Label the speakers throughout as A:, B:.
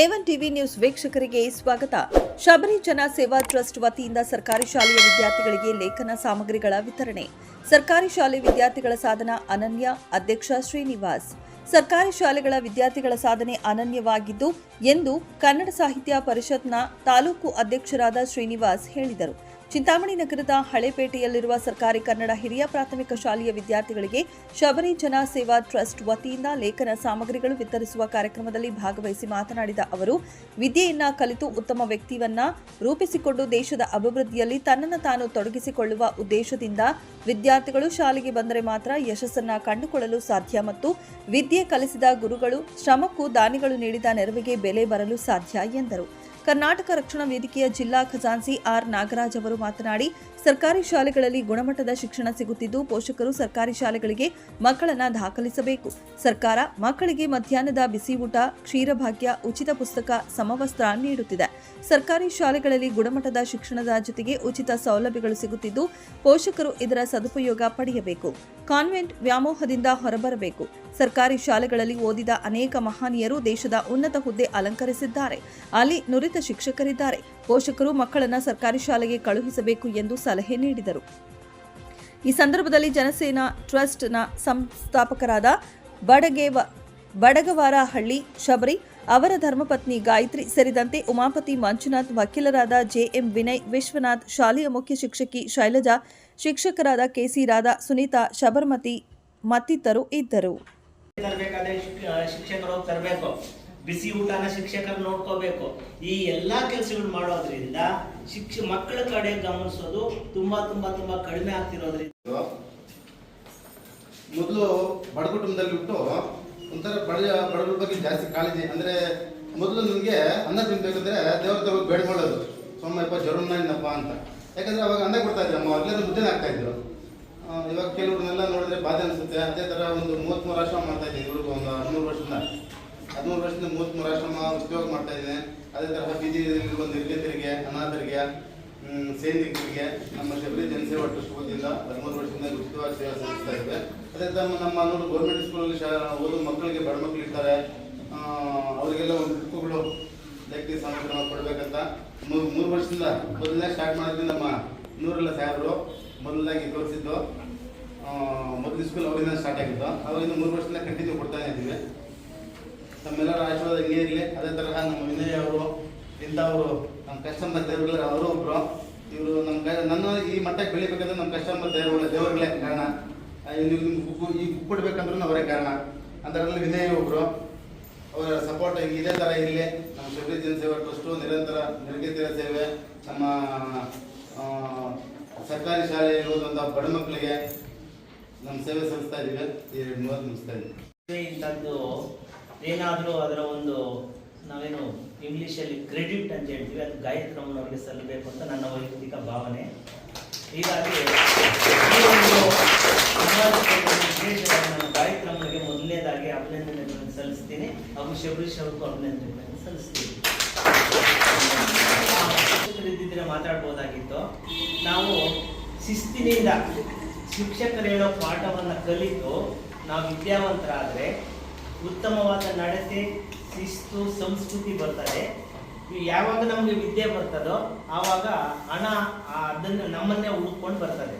A: A one TV news ವೀಕ್ಷಕರಿಗೆ ಸ್ವಾಗತ. ಶಬರಿ ಜನ ಸೇವಾ ಟ್ರಸ್ಟ್ ವತಿಯಿಂದ ಸರ್ಕಾರಿ ಶಾಲೆಯ ವಿದ್ಯಾರ್ಥಿಗಳಿಗೆ ಲೇಖನ ಸಾಮಗ್ರಿಗಳ ವಿತರಣೆ. ಸರ್ಕಾರಿ ಶಾಲೆ ವಿದ್ಯಾರ್ಥಿಗಳ ಸಾಧನ ಅನನ್ಯ, ಅಧ್ಯಕ್ಷ ಶ್ರೀನಿವಾಸ್. ಸರ್ಕಾರಿ ಶಾಲೆಗಳ ವಿದ್ಯಾರ್ಥಿಗಳ ಸಾಧನೆ ಅನನ್ಯವಾಗಿದ್ದು, ಎಂದು ಕನ್ನಡ ಸಾಹಿತ್ಯ ಪರಿಷತ್ನ ತಾಲೂಕು ಅಧ್ಯಕ್ಷರಾದ ಶ್ರೀನಿವಾಸ್ ಹೇಳಿದರು. ಚಿಂತಾಮಣಿ ನಗರದ ಹಳೆಪೇಟೆಯಲ್ಲಿರುವ ಸರ್ಕಾರಿ ಕನ್ನಡ ಹಿರಿಯ ಪ್ರಾಥಮಿಕ ಶಾಲೆಯ ವಿದ್ಯಾರ್ಥಿಗಳಿಗೆ ಶಬರಿ ಜನ ಸೇವಾ ಟ್ರಸ್ಟ್ ವತಿಯಿಂದ ಲೇಖನ ಸಾಮಗ್ರಿಗಳು ವಿತರಿಸುವ ಕಾರ್ಯಕ್ರಮದಲ್ಲಿ ಭಾಗವಹಿಸಿ ಮಾತನಾಡಿದ ಅವರು, ವಿದ್ಯೆಯನ್ನ ಕಲಿತು ಉತ್ತಮ ವ್ಯಕ್ತಿಯನ್ನ ರೂಪಿಸಿಕೊಂಡು ದೇಶದ ಅಭಿವೃದ್ಧಿಯಲ್ಲಿ ತನ್ನನ್ನು ತಾನು ತೊಡಗಿಸಿಕೊಳ್ಳುವ ಉದ್ದೇಶದಿಂದ ವಿದ್ಯಾರ್ಥಿಗಳು ಶಾಲೆಗೆ ಬಂದರೆ ಮಾತ್ರ ಯಶಸ್ಸನ್ನ ಕಂಡುಕೊಳ್ಳಲು ಸಾಧ್ಯ ಮತ್ತು ವಿದ್ಯೆ ಕಲಿಸಿದ ಗುರುಗಳು ಶ್ರಮಕ್ಕೂ ದಾನಿಗಳು ನೀಡಿದ ನೆರವಿಗೆ ಬೆಲೆ ಬರಲು ಸಾಧ್ಯ ಎಂದರು. ಕರ್ನಾಟಕ ರಕ್ಷಣಾ ವೇದಿಕೆಯ ಜಿಲ್ಲಾ ಖಜಾನ್ಸಿ ಆರ್ ನಾಗರಾಜ್ ಅವರು ಮಾತನಾಡಿ, ಸರ್ಕಾರಿ ಶಾಲೆಗಳಲ್ಲಿ ಗುಣಮಟ್ಟದ ಶಿಕ್ಷಣ ಸಿಗುತ್ತಿದ್ದು, ಪೋಷಕರು ಸರ್ಕಾರಿ ಶಾಲೆಗಳಿಗೆ ಮಕ್ಕಳನ್ನ ದಾಖಲಿಸಬೇಕು. ಸರ್ಕಾರ ಮಕ್ಕಳಿಗೆ ಮಧ್ಯಾಹ್ನದ ಬಿಸಿ ಊಟ ಕ್ಷೀರಭಾಗ್ಯ, ಉಚಿತ ಪುಸ್ತಕ, ಸಮವಸ್ತ್ರ ನೀಡುತ್ತಿದೆ. ಸರ್ಕಾರಿ ಶಾಲೆಗಳಲ್ಲಿ ಗುಣಮಟ್ಟದ ಶಿಕ್ಷಣದ ಜೊತೆಗೆ ಉಚಿತ ಸೌಲಭ್ಯಗಳು ಸಿಗುತ್ತಿದ್ದು, ಪೋಷಕರು ಇದರ ಸದುಪಯೋಗ ಪಡೆಯಬೇಕು. ಕಾನ್ವೆಂಟ್ ವ್ಯಾಮೋಹದಿಂದ ಹೊರಬರಬೇಕು. ಸರ್ಕಾರಿ ಶಾಲೆಗಳಲ್ಲಿ ಓದಿದ ಅನೇಕ ಮಹನೀಯರು ದೇಶದ ಉನ್ನತ ಹುದ್ದೆ ಅಲಂಕರಿಸಿದ್ದಾರೆ. ಅಲ್ಲಿ ನುರಿತ ಶಿಕ್ಷಕರಿದ್ದಾರೆ. ಪೋಷಕರು ಮಕ್ಕಳನ್ನು ಸರ್ಕಾರಿ ಶಾಲೆಗೆ ಕಳುಹಿಸಬೇಕು ಎಂದು ಸಲಹೆ ನೀಡಿದರು. ಈ ಸಂದರ್ಭದಲ್ಲಿ ಜನಸೇನಾ ಟ್ರಸ್ಟ್ನ ಸಂಸ್ಥಾಪಕರಾದ ಬಡಗೇವ, ಬಡಗವಾರಹಳ್ಳಿ ಶಬರಿ, ಅವರ ಧರ್ಮಪತ್ನಿ ಗಾಯತ್ರಿ ಸೇರಿದಂತೆ ಉಮಾಪತಿ ಮಂಜುನಾಥ್, ವಕೀಲರಾದ ಜೆಎಂ ವಿನಯ್, ವಿಶ್ವನಾಥ್, ಶಾಲೆಯ ಮುಖ್ಯ ಶಿಕ್ಷಕಿ ಶೈಲಜಾ, ಶಿಕ್ಷಕರಾದ ಕೆಸಿ ರಾಧಾ ಸುನೀತಾ, ಶಬರ್ಮತಿ ಮತ್ತಿತರು ಇದ್ದರು.
B: ತರಬೇಕಾದ್ರೆ ಶಿಕ್ಷಕರು ತರಬೇಕು. ಬಿಸಿ ಊಟನ ಶಿಕ್ಷಕರು ನೋಡ್ಕೋಬೇಕು. ಈ ಎಲ್ಲಾ ಕೆಲಸಗಳು ಮಾಡೋದ್ರಿಂದ ಶಿಕ್ಷ, ಮಕ್ಕಳ ಕಡೆ ಗಮನಿಸೋದು ತುಂಬಾ ತುಂಬಾ ತುಂಬಾ ಕಡಿಮೆ ಆಗ್ತಿರೋದ್ರಿಂದ
C: ಮೊದಲು ಬಡ ಕುಟುಂಬದಲ್ಲಿ ಬಿಟ್ಟು ಒಂಥರ ಬಡ, ಬಡವರ ಬಗ್ಗೆ ಜಾಸ್ತಿ ಕಾಳಜಿ. ಅಂದ್ರೆ ಮೊದಲು ನನಗೆ ಅನ್ನ ತಿನ್ಬೇಕಂದ್ರೆ ದೇವ್ರ ತಗೋ ಬೇಡ್ಕೊಳ್ಳೋದು ಬೇಡ್ಕೊಳ್ಳೋದು. ಸೋಮಪ್ಪ ಜ್ವರನಪ್ಪ ಅಂತ. ಯಾಕಂದ್ರೆ ಅವಾಗ ಅನ್ನ ಕೊಡ್ತಾ ಇದ್ರು, ಅಮ್ಮ ಅಲ್ಲೇ ಮುದ್ದೆನ ಆಗ್ತಾ ಇದ್ರು. ಇವಾಗ ಕೆಲವ್ರನ್ನೆಲ್ಲ ನೋಡಿದ್ರೆ ಬಾಧೆ ಅನಿಸುತ್ತೆ. ಅದೇ ಥರ ಒಂದು ಮೂವತ್ತ್ಮೂರು ಆಶ್ರಮ ಮಾಡ್ತಾ ಇದ್ದೀನಿ ಇವ್ರಿಗೆ ಒಂದು ಹದಿಮೂರು ವರ್ಷದಿಂದ. ಹದಿಮೂರು ವರ್ಷದಿಂದ ಮೂವತ್ತ್ಮೂರು ಆಶ್ರಮ ಉದ್ಯೋಗ ಮಾಡ್ತಾ ಇದ್ದೀನಿ. ಅದೇ ತರಹ ಬೀದಿ ಒಂದು ನಿರ್ಗತರಿಗೆ ಅನಾಥರಿಗೆ ಸೈನಿಕರಿಗೆ ನಮ್ಮ ಶಬರಿ ಜನಸೇವಾ ಟ್ರಸ್ಟ್ ಹದಿಮೂರು ವರ್ಷದಿಂದ ಉಚಿತವಾಗಿ ಸೇವೆ ಸಲ್ಲಿಸ್ತಾ ಇದ್ದೇವೆ ಅದೇ ತರ ನಮ್ಮ ಅನ್ನೋದು ಗೌರ್ಮೆಂಟ್ ಸ್ಕೂಲಲ್ಲಿ ಶಾ, ಓದೋ ಮಕ್ಕಳಿಗೆ ಬಡ ಮಕ್ಕಳು ಇರ್ತಾರೆ. ಅವರಿಗೆಲ್ಲ ಒಂದು ಬುಕ್ಕುಗಳು ದೈಹಿಕ ಸಾಮಗ್ರಿ ಕೊಡಬೇಕಂತ. ಮೂರು ಮೂರು ವರ್ಷದಿಂದ ಮೊದಲನೇ ಸ್ಟಾರ್ಟ್ ಮಾಡಿದ್ವಿ ನಮ್ಮ ನೂರೆಲ್ಲ ಸಾಹೇಬರು. ಮೊದಲಾಗಿ ತೋರಿಸಿದ್ದು ಮೊದಲು ಸ್ಕೂಲ್ ಅವರಿಂದ ಸ್ಟಾರ್ಟ್ ಆಗಿದ್ದು, ಅವರಿಂದ ಮೂರು ವರ್ಷದಿಂದ ಕಂಟಿನ್ಯೂ ಕೊಡ್ತಾನೆ ಇದ್ದೀವಿ. ತಮ್ಮೆಲ್ಲರ ಆಶೀರ್ವಾದ ಹಿಂಗೆ ಇರಲಿ. ಅದೇ ತರಹ ನಮ್ಮ ವಿನಯ್ ಅವರು ಇಂಥವರು ನಮ್ಮ ಕಸ್ಟಮರ್ ದೇವರುಗಳ, ಅವರು ಒಬ್ಬರು ಇವರು ನಮ್ಮ ನನ್ನ ಈ ಮಟ್ಟಕ್ಕೆ ಬೆಳಿಬೇಕಂದ್ರೆ ನಮ್ಮ ಕಸ್ಟಮರ್ ದೇವರುಗಳ, ದೇವರುಗಳೇ ಕಾರಣ. ನಿಮ್ಗೆ ಬುಕ್ಕು ಈ ಬುಕ್ ಕೊಡ್ಬೇಕಂದ್ರೂ ಅವರೇ ಕಾರಣ. ಅದರಲ್ಲಿ ವಿನಯ್ ಒಬ್ಬರು ಅವರ ಸಪೋರ್ಟ್ ಇದೇ ಥರ ಇರಲಿ. ನಮ್ಮ ಶಬರಿ ಜನಸೇವಾ ಟ್ರಸ್ಟು ನಿರಂತರ, ನಿರ್ಗತಿರ ಸೇವೆ. ನಮ್ಮ ಸರ್ಕಾರಿ ಶಾಲೆಯಲ್ಲಿ ಓದುವಂಥ ಬಡ ಮಕ್ಕಳಿಗೆ ನಮ್ಮ ಸೇವೆ ಸಲ್ಲಿಸ್ತಾ ಇದ್ದೀವಿ. ಈ
B: ಇಂಥದ್ದು ಏನಾದರೂ ಅದರ ಒಂದು ನಾವೇನು ಇಂಗ್ಲಿಷಲ್ಲಿ ಕ್ರೆಡಿಟ್ ಅಂತ ಹೇಳ್ತೀವಿ, ಅದು ಗಾಯತ್ರಿ ಅವರಿಗೆ ಸಲ್ಲಬೇಕು ಅಂತ ನನ್ನ ವೈಯಕ್ತಿಕ ಭಾವನೆ. ಹೀಗಾಗಿ ನಾನು ಗಾಯತ್ರಿ ಮೊದಲನೇದಾಗಿ ಅಭಿನಂದನೆಗಳನ್ನು ಸಲ್ಲಿಸ್ತೀನಿ. ಹಾಗೂ ಶಬರೀಶ್ ಅವ್ರಿಗೂ ಅಭಿನಂದನೆಗಳನ್ನು ಸಲ್ಲಿಸ್ತೀನಿ. ಮಾತಾಡ್ಬೋದಾಗಿತ್ತು, ನಾವು ಶಿಸ್ತಿನಿಂದ ಶಿಕ್ಷಕರು ಹೇಳೋ ಪಾಠವನ್ನು ಕಲಿತು ನಾವು ವಿದ್ಯಾವಂತರಾದರೆ ಉತ್ತಮವಾದ ನಡತೆ, ಶಿಸ್ತು, ಸಂಸ್ಕೃತಿ ಬರ್ತದೆ. ಯಾವಾಗ ನಮಗೆ ವಿದ್ಯೆ ಬರ್ತದೋ, ಆವಾಗ ಹಣ ಅದನ್ನು ನಮ್ಮನ್ನೇ ಹುಡುಕೊಂಡು ಬರ್ತದೆ.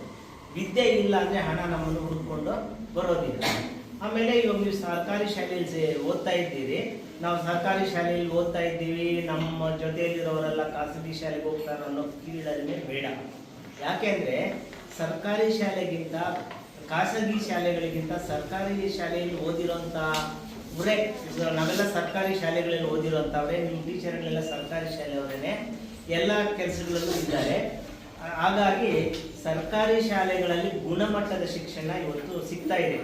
B: ವಿದ್ಯೆ ಇಲ್ಲ ಅಂದರೆ ಹಣ ನಮ್ಮನ್ನು ಹುಡುಕೊಂಡು ಬರೋದಿಲ್ಲ. ಆಮೇಲೆ ಇವಾಗ ನೀವು ಸರ್ಕಾರಿ ಶಾಲೆಯಲ್ಲಿ ಓದ್ತಾ ಇದ್ದೀರಿ. ನಾವು ಸರ್ಕಾರಿ ಶಾಲೆಯಲ್ಲಿ ಓದ್ತಾ ಇದ್ದೀವಿ. ನಮ್ಮ ಜೊತೆಯಲ್ಲಿರೋರೆಲ್ಲ ಖಾಸಗಿ ಶಾಲೆಗೆ ಹೋಗ್ತಾರೆ ಅನ್ನೋ ಕೀಳರಿಮೆ ಬೇಡ. ಯಾಕೆಂದ್ರೆ ಸರ್ಕಾರಿ ಶಾಲೆಗಿಂತ, ಖಾಸಗಿ ಶಾಲೆಗಳಿಗಿಂತ ಸರ್ಕಾರಿ ಶಾಲೆಯಲ್ಲಿ ಓದಿರೋಂಥ ಅವರೇ ನಾವೆಲ್ಲ ಸರ್ಕಾರಿ ಶಾಲೆಗಳಲ್ಲಿ ಓದಿರೋಂಥವ್ರೆ. ನಿಮ್ಮ ಟೀಚರ್ಗಳೆಲ್ಲ ಸರ್ಕಾರಿ ಶಾಲೆಯವರೇ ಎಲ್ಲ ಕೆಲಸಗಳಲ್ಲೂ ಇದ್ದಾರೆ. ಹಾಗಾಗಿ ಸರ್ಕಾರಿ ಶಾಲೆಗಳಲ್ಲಿ ಗುಣಮಟ್ಟದ ಶಿಕ್ಷಣ ಇವತ್ತು ಸಿಗ್ತಾ ಇದೆ.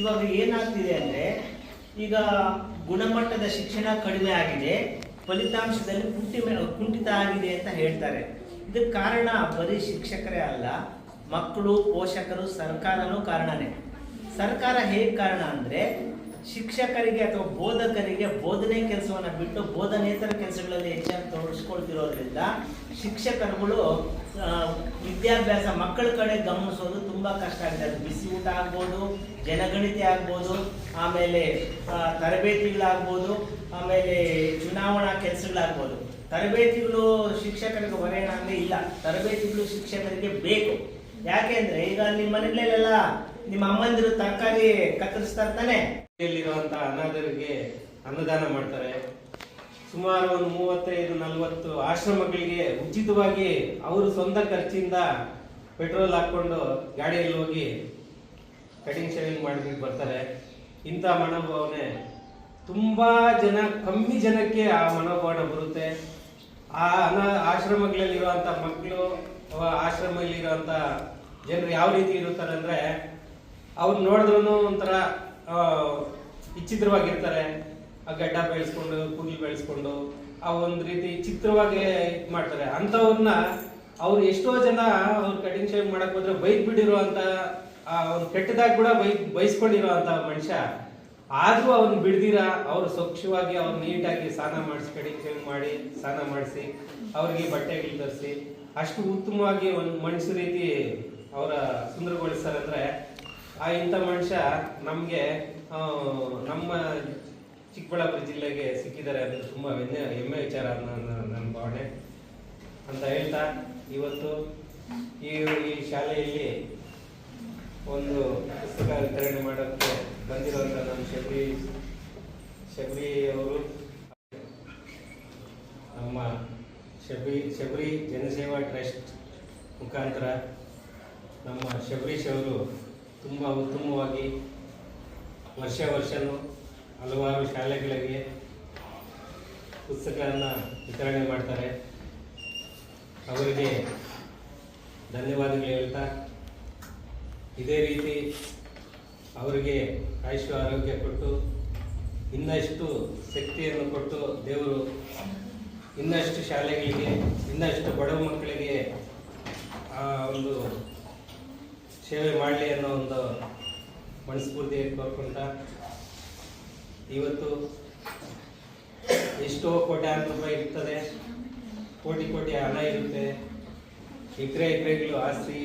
B: ಇವಾಗ ಏನಾಗ್ತಿದೆ ಅಂದ್ರೆ, ಈಗ ಗುಣಮಟ್ಟದ ಶಿಕ್ಷಣ ಕಡಿಮೆ ಆಗಿದೆ, ಫಲಿತಾಂಶದಲ್ಲಿ ಕುಂಠಿ ಕುಂಠಿತ ಆಗಿದೆ ಅಂತ ಹೇಳ್ತಾರೆ. ಇದಕ್ಕೆ ಕಾರಣ ಬರೀ ಶಿಕ್ಷಕರೇ ಅಲ್ಲ, ಮಕ್ಕಳು, ಪೋಷಕರು, ಸರ್ಕಾರನೂ ಕಾರಣನೇ. ಸರ್ಕಾರ ಹೇಗೆ ಕಾರಣ ಅಂದ್ರೆ ಶಿಕ್ಷಕರಿಗೆ ಅಥವಾ ಬೋಧಕರಿಗೆ ಬೋಧನೆ ಕೆಲಸವನ್ನು ಬಿಟ್ಟು ಬೋಧನೇತರ ಕೆಲಸಗಳಲ್ಲಿ ಹೆಚ್ಚಾಗಿ ತೊಡಗಿಸ್ಕೊಳ್ತಿರೋದ್ರಿಂದ ಶಿಕ್ಷಕರುಗಳು ವಿದ್ಯಾಭ್ಯಾಸ ಮಕ್ಕಳ ಕಡೆ ಗಮನಿಸೋದು ತುಂಬ ಕಷ್ಟ ಆಗಿದೆ ಅದು ಬಿಸಿ ಊಟ ಆಗ್ಬೋದು, ಜನಗಣತಿ ಆಗ್ಬೋದು, ಆಮೇಲೆ ತರಬೇತಿಗಳಾಗ್ಬೋದು, ಆಮೇಲೆ ಚುನಾವಣಾ ಕೆಲಸಗಳಾಗ್ಬೋದು. ತರಬೇತಿಗಳು ಶಿಕ್ಷಕರಿಗೆ ಹೊರೆನಾಗಲೇ ಇಲ್ಲ. ತರಬೇತಿಗಳು ಶಿಕ್ಷಕರಿಗೆ ಬೇಕು. ಯಾಕೆಂದ್ರೆ ಈಗ ನಿಮ್ಮ ಮನೆಯಲ್ಲೆಲ್ಲ ನಿಮ್ಮ ಅಮ್ಮಂದಿರು ತರಕಾರಿ ಕತ್ತರಿಸ್ತಾ ಇರ್ತಾನೆ.
D: ಇರುವಂತ ಅನಾಥರಿಗೆ ಅನ್ನದಾನ ಮಾಡ್ತಾರೆ. ಸುಮಾರು ಒಂದು ಮೂವತ್ತೈದು, ನಲವತ್ತು ಆಶ್ರಮಗಳಿಗೆ ಉಚಿತವಾಗಿ ಅವರು ಸ್ವಂತ ಖರ್ಚಿಂದ ಪೆಟ್ರೋಲ್ ಹಾಕೊಂಡು ಗಾಡಿಯಲ್ಲಿ ಹೋಗಿ ಕಟಿಂಗ್ ಶೇವಿಂಗ್ ಮಾಡ್ಬಿಟ್ಟು ಬರ್ತಾರೆ. ಇಂಥ ಮನೋಭಾವನೆ ತುಂಬಾ ಜನ, ಕಮ್ಮಿ ಜನಕ್ಕೆ ಆ ಮನೋಭಾವನೆ ಬರುತ್ತೆ. ಆ ಅನಾ ಆಶ್ರಮಗಳಲ್ಲಿರುವಂಥ ಮಕ್ಕಳು ಆಶ್ರಮದಲ್ಲಿರುವಂಥ ಜನರು ಯಾವ ರೀತಿ ಇರುತ್ತಾರೆ ಅಂದ್ರೆ ಅವ್ರು ನೋಡಿದ್ರು ಒಂಥರ ವಿಚಿತ್ರವಾಗಿರ್ತಾರೆ. ಆ ಗಡ್ಡ ಬೆಳೆಸ್ಕೊಂಡು ಕೂದಲು ಬೆಳೆಸ್ಕೊಂಡು, ಆ ಒಂದು ರೀತಿ ಚಿತ್ರವಾಗಿ ಮಾಡ್ತಾರೆ. ಅಂಥವ್ರನ್ನ ಅವ್ರು ಎಷ್ಟೋ ಜನ ಅವ್ರು ಕಟಿಂಗ್ ಶೇವ್ ಮಾಡಕ್ ಹೋದ್ರೆ ಬೈಕ್ ಬಿಡಿರುವಂತ ಒಂದು ಕೆಟ್ಟದಾಗ ಕೂಡ ಬೈ, ಬೈಸ್ಕೊಂಡಿರೋ ಅಂತ ಮನುಷ್ಯ, ಆದ್ರೂ ಅವ್ರನ್ನ ಬಿಡ್ದಿರ, ಅವ್ರು ಸ್ವಚ್ಛವಾಗಿ ಅವ್ರು ನೀಟಾಗಿ ಸ್ನಾನ ಮಾಡಿಸಿ ಕಟಿಂಗ್ ಶೇವ್ ಮಾಡಿ ಸ್ನಾನ ಮಾಡಿಸಿ, ಅವ್ರಿಗೆ ಬಟ್ಟೆಗಳು ಧರಿಸಿ ಅಷ್ಟು ಉತ್ತಮವಾಗಿ ಒಂದು ಮನುಷ್ಯ ರೀತಿ ಅವರ ಸುಂದರಗೊಳಿಸ್ತಾರೆ ಅಂದ್ರೆ ಆ ಇಂಥ ಮನುಷ್ಯ ನಮಗೆ ನಮ್ಮ ಚಿಕ್ಕಬಳ್ಳಾಪುರ ಜಿಲ್ಲೆಗೆ ಸಿಕ್ಕಿದ್ದಾರೆ ಅಂದ್ರೆ ತುಂಬಾ ಹೆಮ್ಮೆ ಹೆಮ್ಮೆ ವಿಚಾರ ನನ್ನ ನನ್ನ ಭಾವನೆ ಅಂತ ಹೇಳ್ತಾ ಇವತ್ತು ಈ ಈ ಶಾಲೆಯಲ್ಲಿ ಒಂದು ಪುಸ್ತಕ ವಿತರಣೆ ಮಾಡೋಕ್ಕೆ ಬಂದಿರುವಂತ ನಮ್ಮ ಶಬರಿ ಶಬರಿ ಅವರು, ನಮ್ಮ ಶಬರಿ ಶಬರಿ ಜನಸೇವಾ ಟ್ರಸ್ಟ್ ಮುಖಾಂತರ ನಮ್ಮ ಶಬರೀಶ್ ಅವರು ತುಂಬ ಉತ್ತಮವಾಗಿ ವರ್ಷ ವರ್ಷವೂ ಹಲವಾರು ಶಾಲೆಗಳಿಗೆ ಪುಸ್ತಕಗಳನ್ನು ವಿತರಣೆ ಮಾಡ್ತಾರೆ. ಅವರಿಗೆ ಧನ್ಯವಾದಗಳು ಹೇಳ್ತಾ, ಇದೇ ರೀತಿ ಅವರಿಗೆ ಆಯುಷ್ಯ ಆರೋಗ್ಯ ಕೊಟ್ಟು, ಇನ್ನಷ್ಟು ಶಕ್ತಿಯನ್ನು ಕೊಟ್ಟು ದೇವರು ಇನ್ನಷ್ಟು ಶಾಲೆಗಳಿಗೆ, ಇನ್ನಷ್ಟು ಬಡ ಮಕ್ಕಳಿಗೆ ಆ ಒಂದು ಸೇವೆ ಮಾಡಲಿ ಅನ್ನೋ ಒಂದು ಮನಸ್ಫೂರ್ತಿ ಕೋರ್ಕೊಂತ ಇವತ್ತು ಎಷ್ಟೋ ಕೋಟ್ಯಾಂತರ ರೂಪಾಯಿ ಇರ್ತದೆ. ಕೋಟಿ ಕೋಟಿ ಹಣ ಇರುತ್ತೆ. ಎಕರೆ ಎಕರೆಗಳು ಆಸ್ತಿ,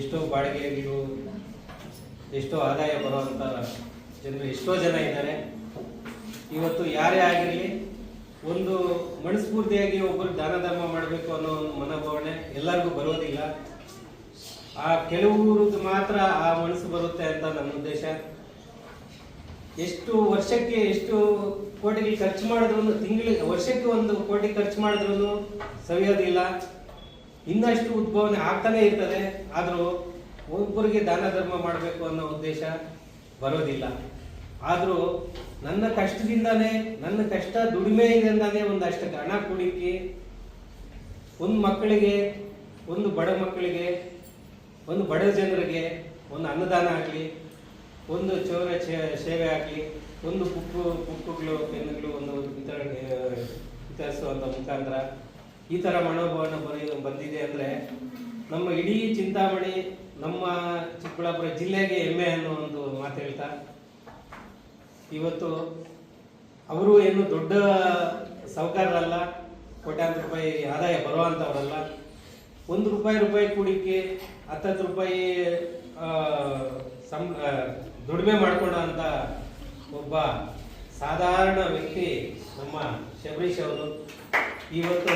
D: ಎಷ್ಟೋ ಬಾಡಿಗೆಗಳು ಎಷ್ಟೋ ಆದಾಯ ಬರುವಂಥ ಜನರು, ಎಷ್ಟೋ ಜನ ಇದ್ದಾರೆ. ಇವತ್ತು ಯಾರೇ ಆಗಿರಲಿ, ಒಂದು ಮನಸ್ಫೂರ್ತಿಯಾಗಿ ಒಬ್ಬರು ದಾನ ಧರ್ಮ ಮಾಡಬೇಕು ಅನ್ನೋ ಒಂದು ಮನೋಭಾವನೆ ಎಲ್ಲರಿಗೂ ಬರೋದಿಲ್ಲ. ಆ ಕೆಲವರು ಮಾತ್ರ ಆ ಮನಸ್ಸು ಬರುತ್ತೆ ಅಂತ ನನ್ನ ಉದ್ದೇಶ. ಎಷ್ಟು ವರ್ಷಕ್ಕೆ ಎಷ್ಟು ಕೋಟಿಗೆ ಖರ್ಚು ಮಾಡಿದ್ರು ತಿಂಗಳ ವರ್ಷಕ್ಕೆ ಒಂದು ಕೋಟಿ ಖರ್ಚು ಮಾಡಿದ್ರು ಸವಿಯೋದಿಲ್ಲ ಇನ್ನಷ್ಟು ಉದ್ಭವನೆ ಆಗ್ತಾನೆ ಇರ್ತದೆ. ಆದರೂ ಒಬ್ಬರಿಗೆ ದಾನ ಧರ್ಮ ಮಾಡಬೇಕು ಅನ್ನೋ ಉದ್ದೇಶ ಬರೋದಿಲ್ಲ. ಆದರೂ ನನ್ನ ಕಷ್ಟದಿಂದಾನೇ, ನನ್ನ ಕಷ್ಟ ದುಡಿಮೆಯಿಂದಾನೇ ಒಂದಷ್ಟು ಹಣ ಕೂಡಿಕೆ ಒಂದು ಮಕ್ಕಳಿಗೆ, ಒಂದು ಬಡ ಮಕ್ಕಳಿಗೆ ಒಂದು ಬಡ ಜನರಿಗೆ ಒಂದು ಅನ್ನದಾನ ಆಗಲಿ, ಒಂದು ಚೌರ ಸೇವೆ ಆಗಲಿ, ಒಂದು ಬುಕ್ಕು ಬುಕ್ಕುಗಳು ಪೆನ್ನುಗಳು ಒಂದು ವಿತರಣೆ ವಿತರಿಸುವಂಥ ಮುಖಾಂತರ ಈ ಥರ ಮನೋಭಾವನೆ ಬರೀ, ಬಂದಿದೆ ಅಂದರೆ ನಮ್ಮ ಇಡೀ ಚಿಂತಾಮಣಿ ನಮ್ಮ ಚಿಕ್ಕಬಳ್ಳಾಪುರ ಜಿಲ್ಲೆಗೆ ಹೆಮ್ಮೆ ಅನ್ನೋ ಒಂದು ಮಾತು ಹೇಳ್ತಾ, ಇವತ್ತು ಅವರು ಏನು ದೊಡ್ಡ ಸಾಹುಕಾರರಲ್ಲ ಕೋಟ್ಯಾಂತರ ರೂಪಾಯಿ ಆದಾಯ ಬರುವಂಥವ್ರಲ್ಲ ಒಂದು ರೂಪಾಯಿ ರೂಪಾಯಿ ಕೂಡಿಕೆ, ಹತ್ತತ್ತು ರೂಪಾಯಿ ಸಂ ದುಡಿಮೆ ಅಂತ ಒಬ್ಬ ಸಾಧಾರಣ ವ್ಯಕ್ತಿ ನಮ್ಮ ಶಬರೀಶ್ ಅವರು. ಇವತ್ತು